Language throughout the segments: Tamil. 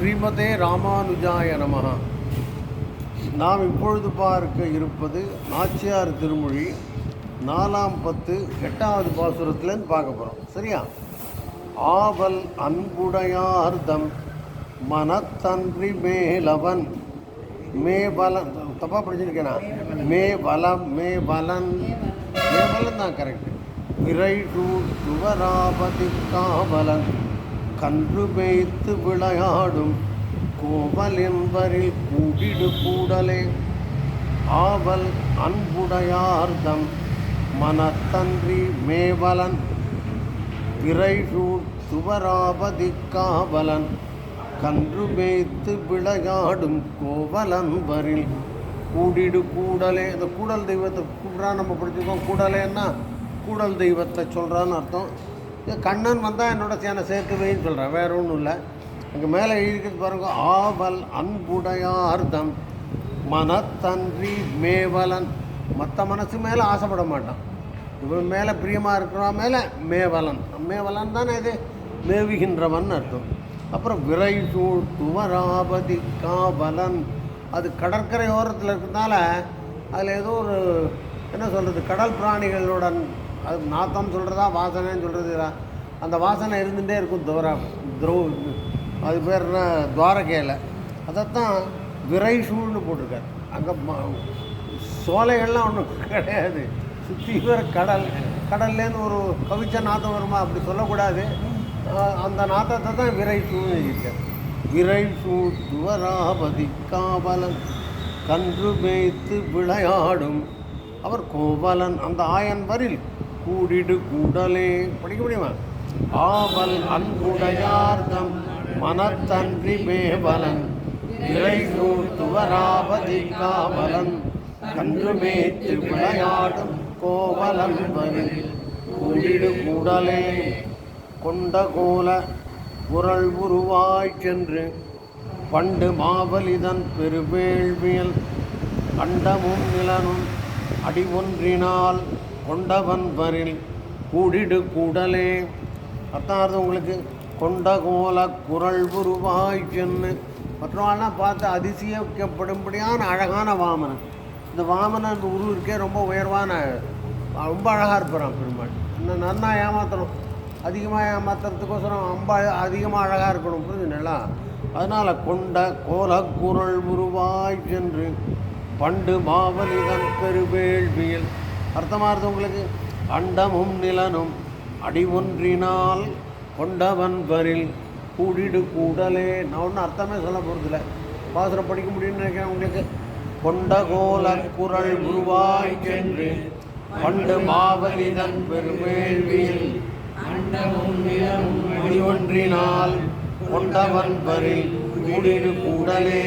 ஸ்ரீமதே ராமானுஜாய நமகா நாம் இப்பொழுது பார்க்க இருப்பது நாச்சியார் திருமொழி நாலாம் பத்து எட்டாவது பாசுரத்துலேருந்து பார்க்க போகிறோம் சரியா? ஆவல் அன்புடையார்தம் மனத்தன்றி மேலவன். மே பலன் தப்பாக படிச்சிருக்கேனா? மே பலம் மே பலன் மே பலன் தான் கரெக்ட் விரைடு துவராபதி காவலன். கன்று மேய்த்து விளையாடும் கோவல் என்பரில் கூடிடு கூடலே. ஆவல் அன்புடையார்தம் மனத்தன்றி மேவலன் விரைசூட் துவராபதி காவலன் கன்று மேய்த்து விளையாடும் கோவலன் வரில் கூடிடு கூடலே. இந்த கூடல் தெய்வத்தை கூடுறா நம்ம படிச்சிருக்கோம். கூடலேன்னா கூடல் தெய்வத்தை சொல்கிறான்னு அர்த்தம். இது கண்ணன் வந்தால் என்னோட சேனை சேர்க்குவேன்னு சொல்கிறேன் வேற ஒன்றும் இல்லை. அங்கே மேலே எழுதிக்கிறது பாருங்க ஆவல் அன்புடையார்தம் மனத்தன்றி மேவலன். மற்ற மனசு மேலே ஆசைப்பட மாட்டான். இவன் மேலே பிரியமாக இருக்கிறவன் மேலே மேவலன். மேவலன் தானே இது? மேவுகின்றவன் அர்த்தம். அப்புறம் விரைசூழ் துவராபதி காவலன். அது கடற்கரை ஓரத்தில் இருக்கிறதுனால அதில் ஏதோ ஒரு என்ன சொல்கிறது கடல் பிராணிகளுடன் அது நாத்தம் சொல்கிறதா வாசனைன்னு சொல்கிறதுதான் அந்த வாசனை இருந்துகிட்டே இருக்கும் துவரா துரோ அது பேர் என்ன துவாரகையில். அதைத்தான் விரைசூழ்னு போட்டிருக்கார். அங்கே சோலைகள்லாம் ஒன்றும் கிடையாது. சுற்றி வர கடல் கடல்லேருந்து ஒரு கவிச்ச நாத்தம் வருமா? அப்படி சொல்லக்கூடாது. அந்த நாத்தத்தை தான் விரை சூழ் விரைசூ விரை சூழ் துவராபதி காவலன் கன்று மேய்த்து விளையாடும். அவர் கோவலன் அந்த ஆயன் வரில் கூடிடு கூடலே. படிக்க முடியுமா? ஆவல் அன்புடையார்தம் மனத்தன்றி மேவலன் விரை துவராபதி காவலன் கன்று மேய்த்து விளையாடும் கோவலன் கூடிடு கூடலே. கொண்ட கோல குரல் உருவாய் சென்று பண்டு மாவலிதன் பெருவேள்வியல் கண்டமும் நிலனும் அடி ஒன்றினால் கொண்டவன் வரில் கூடிடு கூடலே. அர்த்தம் உங்களுக்கு கொண்ட கோல குரல் உருவாய் சென்று மற்றவாள்லாம் பார்த்து அதிசயிக்கப்படும்படியான அழகான வாமனன். இந்த வாமனன் உரு இருக்கே ரொம்ப உயர்வான ரொம்ப அழகாக இருப்பான் பெருமாள். இன்னும் நன்னா ஏமாத்தணும். அதிகமாக ஏமாத்துறதுக்கோசரம் ரொம்ப அதிகமாக அழகாக இருக்கணும் புரிஞ்சுங்களா அதனால் கொண்ட கோல குரல் உருவாய் சென்று பண்டு மாவலிதன் பெருவேள்வியில் அர்த்தமாக இருந்தது உங்களுக்கு அண்டமும் நிலனும் அடி ஒன்றினால் கொண்டவன் வரில் கூடிடு கூடலே. நான் ஒன்றும் அர்த்தமே சொல்ல போகிறதில்ல பாசுரம் படிக்க முடியும்னு நினைக்கிறேன் உங்களுக்கு. கொண்ட கோல குரல் உருவாய் சென்று பண்டு மாவலிதன் பெருமேள்வியில் அடி ஒன்றினால் கொண்டவன் வரில் கூடிடு கூடலே.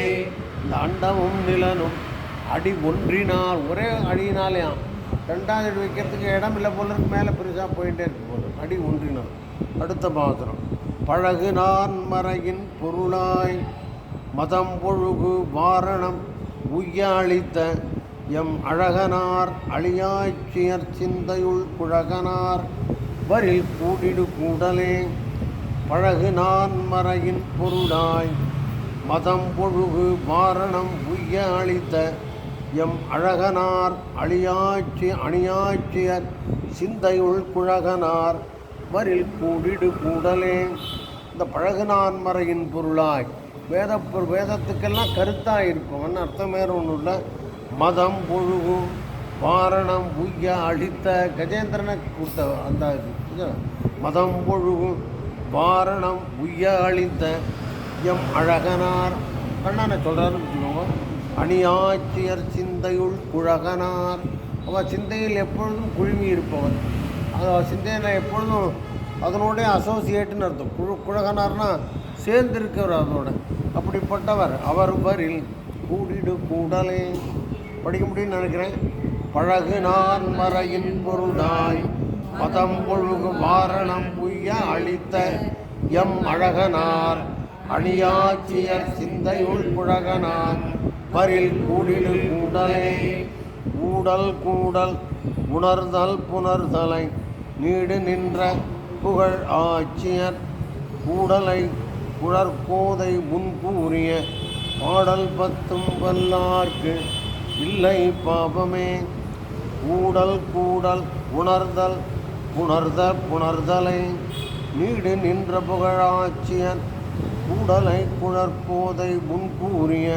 இந்த அண்டமும் நிலனும் அடி ஒன்றினால் ஒரே அடியினாலேயாம் ரெண்டாவது அடி வைக்கிறதுக்கு இடம் இல்லை போல இருக்கு மேலே பெருசாக போயிட்டே இருக்கு போல அடி ஒன்றினால் அடுத்த பாத்திரம். பழகு நான் மறையின் பொருளாய் மதம் பொழுகு வாரணம் உய்யாளித்த எம் அழகனார் அழியாய்ச்சியர் சிந்தையுள் குழகனார் வரில் கூடிடு கூடலே. பழகு நான் மறையின் பொருளாய் மதம் பொழுகு வாரணம் உய்ய அளித்த எம் அழகனார் அழியாட்சி அணியாட்சியர் சிந்தையுள் குழகனார் வரில் கூடிடு கூடலே. இந்த பழகுனான் மறையின் பொருளாய் வேத வேதத்துக்கெல்லாம் கருத்தாக இருப்பவன் அர்த்தம் வேறு ஒன்றும் இல்லை. மதம் பொழுகு வாரணம் உய்ய அழித்த கஜேந்திரனை கொடுத்த அந்த மதம் பொழுகு வாரணம் உய்ய அழித்த எம் அழகனார். கண்ணனை சொல்கிறாருன்னு வச்சுக்கோங்க. அணியாட்சியர் சிந்தையுள் குழகனார். அவன் சிந்தையில் எப்பொழுதும் குழுமி இருப்பவன். அது அவன் சிந்தையில் எப்பொழுதும் அதனுடைய அசோசியேட்டுன்னு அர்த்தம். குழு குழகனார்னா சேர்ந்திருக்கிறவர் அதனோட அப்படிப்பட்டவர் அவர் வரில் கூடிடு கூடலே. படிக்க முடியும்னு நினைக்கிறேன். பழகு நான் மறையின் பொருளாய் மதம் பொழுகு வாரணம் புய்ய அளித்த எம் அழகனார். அணியாட்சியர் சிந்தையுள் குழகனார். பரில் கூடிடு கூடலே. ஊடல் கூடல் உணர்தல் புணர்தலை நீடு நின்ற புகழ் ஆட்சியர் கூடலை குழற்கோதை முன்கூறிய பாடல் பத்தும் வல்லார்க்கு இல்லை பாபமே. கூடல் கூடல் உணர்தல் புணர்த புணர்தலை நீடு நின்ற புகழாட்சியர் கூடலை குழற்போதை முன்கூறிய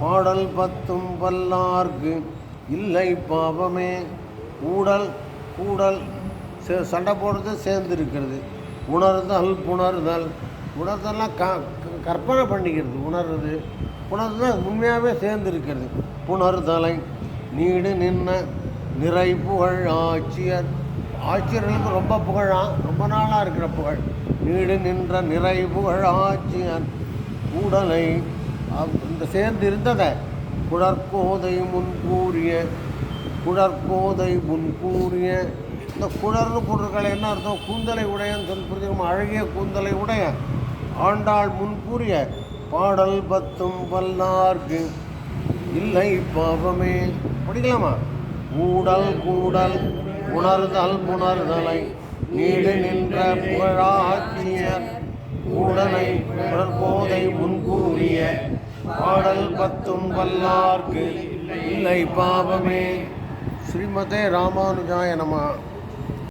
பாடல் பத்தும் வல்லார்க்கு இல்லை பாவமே. ஊடல் கூடல் சே சண்டை போடுறது சேர்ந்துருக்கிறது. உணர்தல் புணர்தல். உணர்தல்லாம் க க- கற்பனை பண்ணிக்கிறது உணர்றது. உணர்தல் உண்மையாகவே சேர்ந்து இருக்கிறது புணர்தலை நீடு நின்ன நிறை புகழ் ஆட்சியர் ஆட்சியர்களுக்கு ரொம்ப புகழாம் ரொம்ப நாளாக இருக்கிற புகழ். நீடு நின்ற நிறை புகழ் ஆட்சியர் உடலை இந்த சேர்ந்து இருந்ததை குழற்கோதை முன்கூறிய குழற்கோதை முன்கூறிய இந்த குழர்னு பொருட்களை என்ன அர்த்தம்? கூந்தலை உடையன்னு சொல்லி புரிஞ்சுக்கணும் அழகிய கூந்தலை உடைய ஆண்டாள் முன் கூறிய பாடல் பத்தும் வல்லார்க்கு இல்லை பாவமே. படிக்கலாமா? ஊடல் கூடல் உணர்தல் உணர்தலை நீடு நின்ற புகழாட்சியர் கூடலை குழற்கோதை முன்கூறிய பாடல் பத்தும் வல்லார்க்கு இல்லை பாவமே. ஸ்ரீமதே ராமானுஜாய நமா.